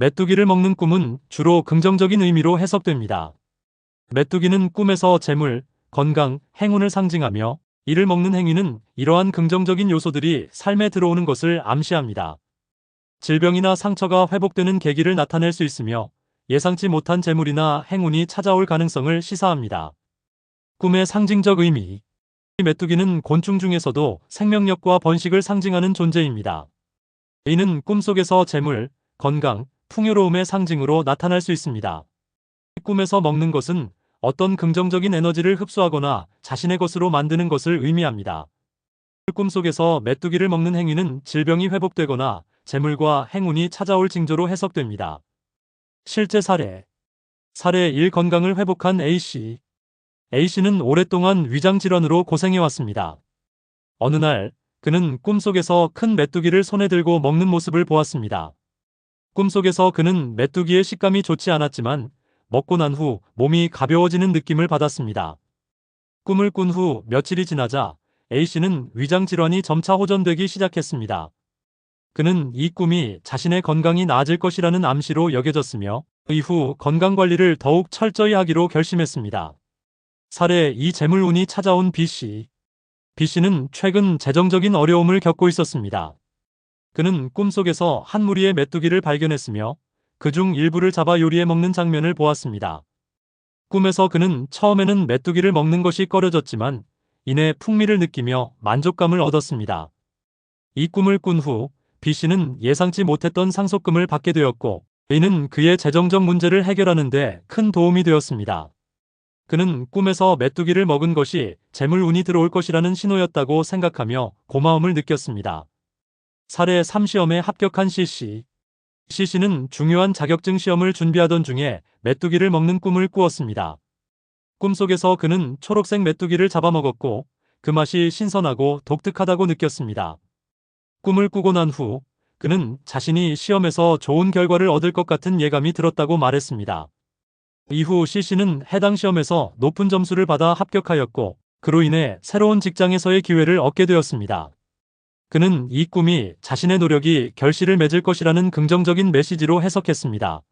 메뚜기를 먹는 꿈은 주로 긍정적인 의미로 해석됩니다. 메뚜기는 꿈에서 재물, 건강, 행운을 상징하며 이를 먹는 행위는 이러한 긍정적인 요소들이 삶에 들어오는 것을 암시합니다. 질병이나 상처가 회복되는 계기를 나타낼 수 있으며 예상치 못한 재물이나 행운이 찾아올 가능성을 시사합니다. 꿈의 상징적 의미 이 메뚜기는 곤충 중에서도 생명력과 번식을 상징하는 존재입니다. 이는 꿈속에서 재물, 건강, 풍요로움의 상징으로 나타날 수 있습니다. 꿈에서 먹는 것은 어떤 긍정적인 에너지를 흡수하거나 자신의 것으로 만드는 것을 의미합니다. 꿈속에서 메뚜기를 먹는 행위는 질병이 회복되거나 재물과 행운이 찾아올 징조로 해석됩니다. 실제 사례 사례 1 건강을 회복한 A씨 A씨는 오랫동안 위장 질환으로 고생해왔습니다. 어느 날 그는 꿈속에서 큰 메뚜기를 손에 들고 먹는 모습을 보았습니다. 꿈속에서 그는 메뚜기의 식감이 좋지 않았지만 먹고 난 후 몸이 가벼워지는 느낌을 받았습니다. 꿈을 꾼 후 며칠이 지나자 A씨는 위장 질환이 점차 호전되기 시작했습니다. 그는 이 꿈이 자신의 건강이 나아질 것이라는 암시로 여겨졌으며 이후 건강 관리를 더욱 철저히 하기로 결심했습니다. 사례 이 재물운이 찾아온 B씨. B씨는 최근 재정적인 어려움을 겪고 있었습니다. 그는 꿈속에서 한 무리의 메뚜기를 발견했으며 그 중 일부를 잡아 요리해 먹는 장면을 보았습니다. 꿈에서 그는 처음에는 메뚜기를 먹는 것이 꺼려졌지만 이내 풍미를 느끼며 만족감을 얻었습니다. 이 꿈을 꾼 후 B씨는 예상치 못했던 상속금을 받게 되었고 이는 그의 재정적 문제를 해결하는 데 큰 도움이 되었습니다. 그는 꿈에서 메뚜기를 먹은 것이 재물운이 들어올 것이라는 신호였다고 생각하며 고마움을 느꼈습니다. 사례 3시험에 합격한 C씨. C씨는 중요한 자격증 시험을 준비하던 중에 메뚜기를 먹는 꿈을 꾸었습니다. 꿈속에서 그는 초록색 메뚜기를 잡아먹었고 그 맛이 신선하고 독특하다고 느꼈습니다. 꿈을 꾸고 난 후 그는 자신이 시험에서 좋은 결과를 얻을 것 같은 예감이 들었다고 말했습니다. 이후 C씨는 해당 시험에서 높은 점수를 받아 합격하였고 그로 인해 새로운 직장에서의 기회를 얻게 되었습니다. 그는 이 꿈이 자신의 노력이 결실을 맺을 것이라는 긍정적인 메시지로 해석했습니다.